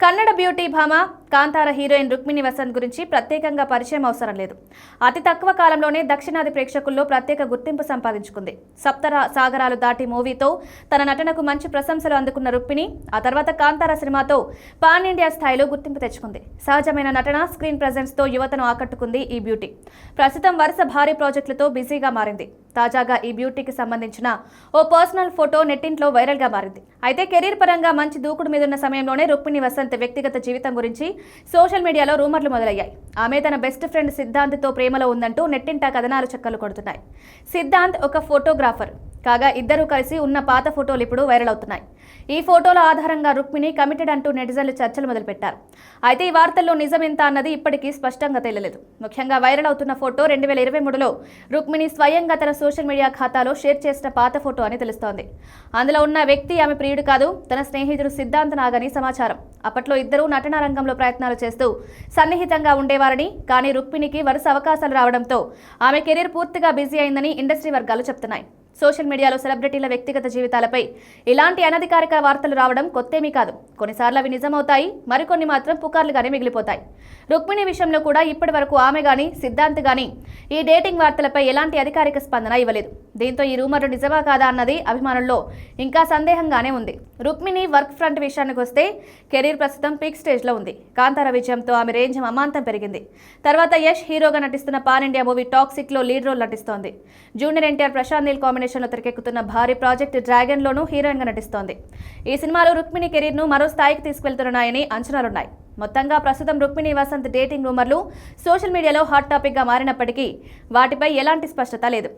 Kannada beauty భామ Kantara heroine Rukmini Vasant గురించి ప్రత్యేకంగా పరిచయం అవసరం లేదు. అతి తక్కువ కాలంలోనే దక్షిణాది ప్రేక్షకుల్లో ప్రత్యేక గుర్తింపు సంపాదించుకుంది. సప్తర సాగరాలు దాటి మూవీతో తన నటనకు మంచి ప్రశంసలు అందుకున్న రుక్మిణి ఆ తర్వాత కాంతార సినిమాతో పాన్ ఇండియా స్థాయిలో గుర్తింపు తెచ్చుకుంది. సహజమైన నటన స్క్రీన్ ప్రజెన్స్తో యువతను ఆకట్టుకుంది ఈ బ్యూటీ. ప్రస్తుతం వరుస భారీ ప్రాజెక్టులతో బిజీగా మారింది. తాజాగా ఈ బ్యూటీకి సంబంధించిన ఓ పర్సనల్ ఫోటో నెట్టింట్లో వైరల్గా మారింది. అయితే కెరీర్ పరంగా మంచి దూకుడు మీదున్న సమయంలోనే రుక్మిణి వసంత్ వ్యక్తిగత జీవితం గురించి సోషల్ మీడియాలో రూమర్లు మొదలయ్యాయి. ఆమె తన బెస్ట్ ఫ్రెండ్ సిద్ధాంత్తో ప్రేమలో ఉందంటూ నెట్టింటా కథనాలు చక్కలు కొడుతున్నాయి. సిద్ధాంత్ ఒక ఫోటోగ్రాఫర్. కాగా ఇద్దరూ కలిసి ఉన్న పాత ఫోటోలు ఇప్పుడు వైరల్ అవుతున్నాయి. ఈ ఫోటోల ఆధారంగా రుక్మిణి కమిటెడ్ అంటూ నెటిజన్లు చర్చలు మొదలుపెట్టారు. అయితే ఈ వార్తల్లో నిజం ఎంత అన్నది ఇప్పటికీ స్పష్టంగా తెలియలేదు. ముఖ్యంగా వైరల్ అవుతున్న ఫోటో రెండు వేల ఇరవై మూడులో రుక్మిణి స్వయంగా తన సోషల్ మీడియా ఖాతాలో షేర్ చేసిన పాత ఫోటో అని తెలుస్తోంది. అందులో ఉన్న వ్యక్తి ఆమె ప్రియుడు కాదు తన స్నేహితుడు సిద్ధాంత్ నాగని సమాచారం. అప్పట్లో ఇద్దరూ నటనా రంగంలో ప్రయత్నాలు చేస్తూ సన్నిహితంగా ఉండేవారని కానీ రుక్మిణికి వరుస అవకాశాలు రావడంతో ఆమె కెరీర్ పూర్తిగా బిజీ అయిందని ఇండస్ట్రీ వర్గాలు చెప్తున్నాయి. సోషల్ మీడియాలో సెలబ్రిటీల వ్యక్తిగత జీవితాలపై ఇలాంటి అనధికారిక వార్తలు రావడం కొత్తేమీ కాదు. కొన్నిసార్లు అవి నిజమవుతాయి మరికొన్ని మాత్రం పుకార్లుగానే మిగిలిపోతాయి. రుక్మిణి విషయంలో కూడా ఇప్పటి వరకు ఆమె గాని సిద్ధాంత్ గాని ఈ డేటింగ్ వార్తలపై ఎలాంటి అధికారిక స్పందన ఇవ్వలేదు. దీంతో ఈ రూమర్లు నిజమా కాదా అన్నది అభిమానుల్లో ఇంకా సందేహంగానే ఉంది. రుక్మిణి వర్క్ ఫ్రంట్ విషయానికి వస్తే కెరీర్ ప్రస్తుతం పీక్ స్టేజ్లో ఉంది. కాంతార విజయంతో ఆమె రేంజ్ అమాంతం పెరిగింది. తర్వాత యష్ హీరోగా నటిస్తున్న పాన్ ఇండియా మూవీ టాక్సిక్లో లీడ్ రోల్ నటిస్తోంది. జూనియర్ ఎన్టీఆర్ ప్రశాంత్ నీల్ కాంబినేషన్లో తెరకెక్కుతున్న భారీ ప్రాజెక్ట్ డ్రాగన్లోనూ హీరోయిన్గా నటిస్తోంది. ఈ సినిమాలో రుక్మిణి కెరీర్ను మరో స్థాయికి తీసుకెళ్తున్నాయని అంచనాలున్నాయి. మొత్తంగా ప్రస్తుతం రుక్మిణి వసంత్ డేటింగ్ రూమర్లు సోషల్ మీడియాలో హాట్ టాపిక్గా మారినప్పటికీ వాటిపై ఎలాంటి స్పష్టత లేదు.